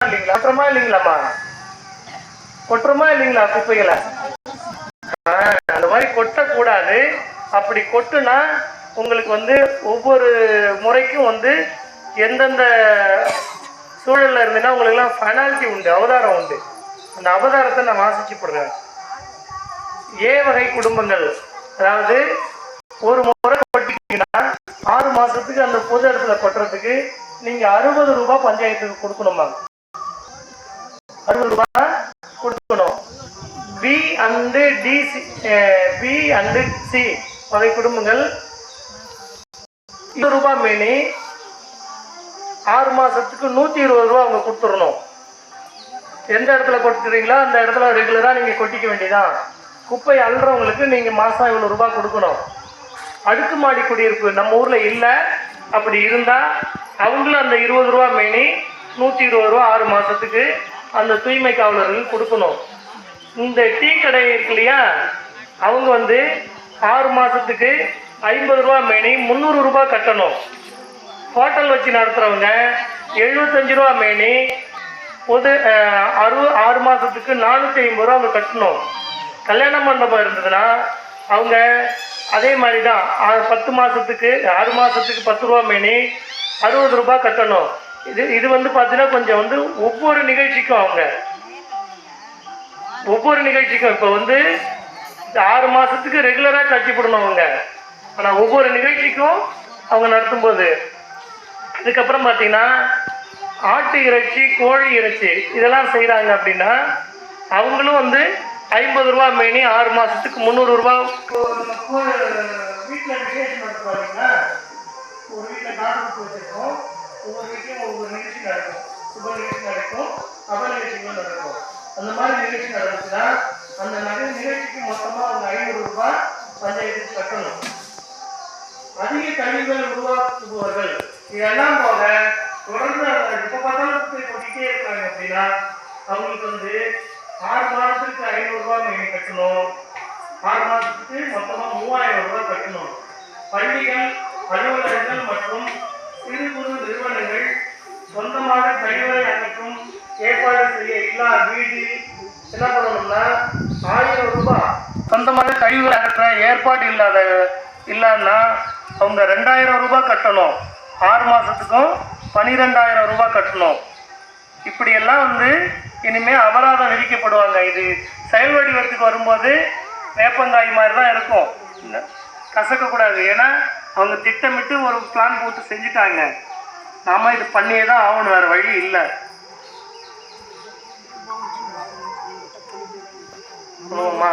இல்லைங்களா? இல்லைங்களாமா இல்லைங்களாம்மா? இல்லைங்களா? குப்பைகளை? அந்த மாதிரி கொட்டக்கூடாது. அப்படி கொட்டுனா உங்களுக்கு வந்து ஒவ்வொரு முறைக்கும் வந்து எந்தெந்த சூழல்ல இருந்துன்னா உங்களுக்குலாம் பெனால்ட்டி உண்டு அவதாரம் உண்டு. அந்த அவதாரத்தை நான் வாசிச்சு போடுறேன் ஏ வகை குடும்பங்கள். அதாவது ஒரு முறை கொட்டிங்கன்னா ஆறு மாசத்துக்கு அந்த பொது இடத்துல கொட்டுறதுக்கு நீங்க அறுபது ரூபாய் பஞ்சாயத்துக்கு கொடுக்கணுமா ரூபாய் கொடுக்கணும். B and D C B and C வகை குடும்பங்கள். இருபது ரூபாய் மீனி. ஆறு மாசத்துக்கு நூத்தி இருபது ரூபா அவங்க கொடுத்துடணும். எந்த இடத்துல கொட்டுறீங்களோ அந்த இடத்துல ரெகுலரா நீங்க கொட்டிக்க வேண்டியதான் குப்பை அள்ளுறவங்களுக்கு நீங்க மாசம் இவ்வளோ ரூபா கொடுக்கணும். அடுக்குமாடி குடியிருப்பு நம்ம ஊர்ல இல்லை. அப்படி இருந்தால் அவங்களும் அந்த இருபது ரூபா மேனி நூத்தி இருபது ரூபா ஆறு மாசத்துக்கு அந்த தூய்மை காவலர்கள் கொடுக்கணும். இந்த டீ கடை இருக்கு இல்லையா? அவங்க வந்து ஆறு மாதத்துக்கு ஐம்பது ரூபா மேனி முந்நூறு ரூபா கட்டணும். ஹோட்டல் வச்சு நடத்துகிறவங்க எழுபத்தஞ்சு ரூபா மேனி பொது அறுபது ஆறு மாதத்துக்கு நானூற்றி ஐம்பது ரூபா அவங்க கட்டணும். கல்யாண மண்டபம் இருந்ததுன்னா அவங்க அதே மாதிரி தான் பத்து மாதத்துக்கு ஆறு மாதத்துக்கு பத்து ரூபா மேனி அறுபது ரூபாய் கட்டணும். இது இது வந்து பார்த்தீங்கன்னா கொஞ்சம் வந்து ஒவ்வொரு நிகழ்ச்சிக்கும் அவங்க. ஒவ்வொரு நிகழ்ச்சிக்கும் இப்போ வந்து ஆறு மாதத்துக்கு ரெகுலராக கட்சிப்படணும் அவங்க. ஆனால் ஒவ்வொரு நிகழ்ச்சிக்கும் அவங்க நடத்தும்போது. இதுக்கப்புறம் பார்த்தீங்கன்னா ஆட்டு இறைச்சி கோழி இறைச்சி இதெல்லாம் செய்கிறாங்க அப்படின்னா அவங்களும் வந்து ஐம்பது ரூபா மேனி ஆறு மாதத்துக்கு முந்நூறு ரூபா. வீட்டில் விசேஷம் ஒரு வீட்டில் நாட்டு வச்சுருக்கோம். ஒவ்வொரு வீட்லையும் ஒவ்வொரு நிகழ்ச்சி நடக்கும் சுப நிகழ்ச்சி நடக்கும் அப நிகழ்ச்சிகளும் நடக்கும் அந்த மாதிரி நிகழ்ச்சி நடந்துச்சுன்னா அந்த நகை நிகழ்ச்சிக்கு மொத்தமாக அவங்க ஐநூறு ரூபாய் பஞ்சாயத்துக்கு கட்டணும் அதிக கழிவுகள் உருவாக்குபவர்கள் இதெல்லாம் போக தொடர்ந்து அவங்க பார்த்தாலும் கொட்டிட்டே இருக்காங்க அப்படின்னா அவங்களுக்கு வந்து ஆறு மாதத்துக்கு ஐநூறு ரூபாய் கட்டணும் ஆறு மாதத்துக்கு மொத்தமாக மூவாயிரம் ரூபாய் கட்டணும். பள்ளிகள் அலுவலகங்கள் மற்றும் சிறு குறு நிறுவனங்கள் சொந்தமாக கழிவறை அமைக்கும் ஏற்பாடு செய்ய எல்லா வீடு என்ன பண்ணணும்னா ஆயிரம் ரூபாய். சொந்தமாக கழிவுகளை அகற்ற ஏற்பாடு இல்லாத இல்லைன்னா அவங்க ரெண்டாயிரம் ரூபாய் கட்டணும். ஆறு மாதத்துக்கும் பன்னிரெண்டாயிரம் ரூபாய் கட்டணும். இப்படியெல்லாம் வந்து இனிமேல் அபராதம் விதிக்கப்படுவாங்க. இது செயல் வடிவத்துக்கு வரும்போது வேப்பங்காய் மாதிரி தான் இருக்கும். கசக்கக்கூடாது. ஏன்னா அவங்க திட்டமிட்டு ஒரு பிளான் போட்டு செஞ்சுட்டாங்க. நாம இது பண்ணியே தான் ஆகணும் வேற வழி இல்லை. ஆமாம்மா